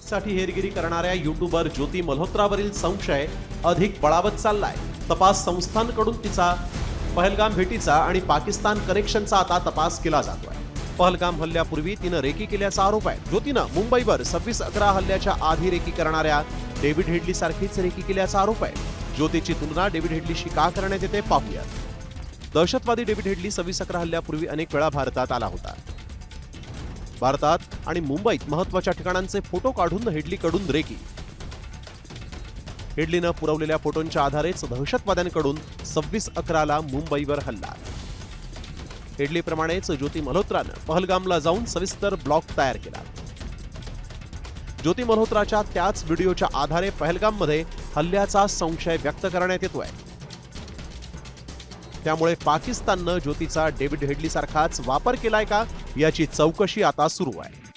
साठी हेरगिरी करणाऱ्या युट्यूबर ज्योती मल्होत्रावरील संशय अधिक बळावत चाललाय. तपास संस्थांकडून तिचा पहलगाम भेटीचा आणि पाकिस्तान कनेक्शनचा आता तपास केला जातोय. पहलगाम हल्ल्यापूर्वी तिनं रेकी केल्याचा आरोप आहे. ज्योतीनं मुंबईवर सव्वीस अकरा हल्ल्याच्या आधी रेकी करणाऱ्या डेव्हिड हेडली सारखीच रेकी केल्याचा आरोप आहे. ज्योतीची तुलना डेव्हिड हेडलीशी का करण्यात येते पाहूयात. दहशतवादी डेव्हिड हेडली सव्वीस अकरा हल्ल्यापूर्वी अनेक वेळा भारतात आला होता. भारतात आणि मुंबईत महत्त्वाच्या ठिकाणांचे फोटो काढून हेडलीकडून रेकी. हेडलीनं पुरवलेल्या फोटोंच्या आधारेच दहशतवाद्यांकडून सव्वीस अकराला मुंबईवर हल्ला. हेडलीप्रमाणेच ज्योती मल्होत्रानं पहलगामला जाऊन सविस्तर ब्लॉग तयार केला. ज्योती मल्होत्राच्या त्याच व्हिडिओच्या आधारे पहलगाममध्ये हल्ल्याचा संशय व्यक्त करण्यात येतोय. त्यामुळे पाकिस्ताननं ज्योतीचा डेव्हिड हेडली सारखाच वापर केलाय का? याची चौकशी आता सुरू आहे.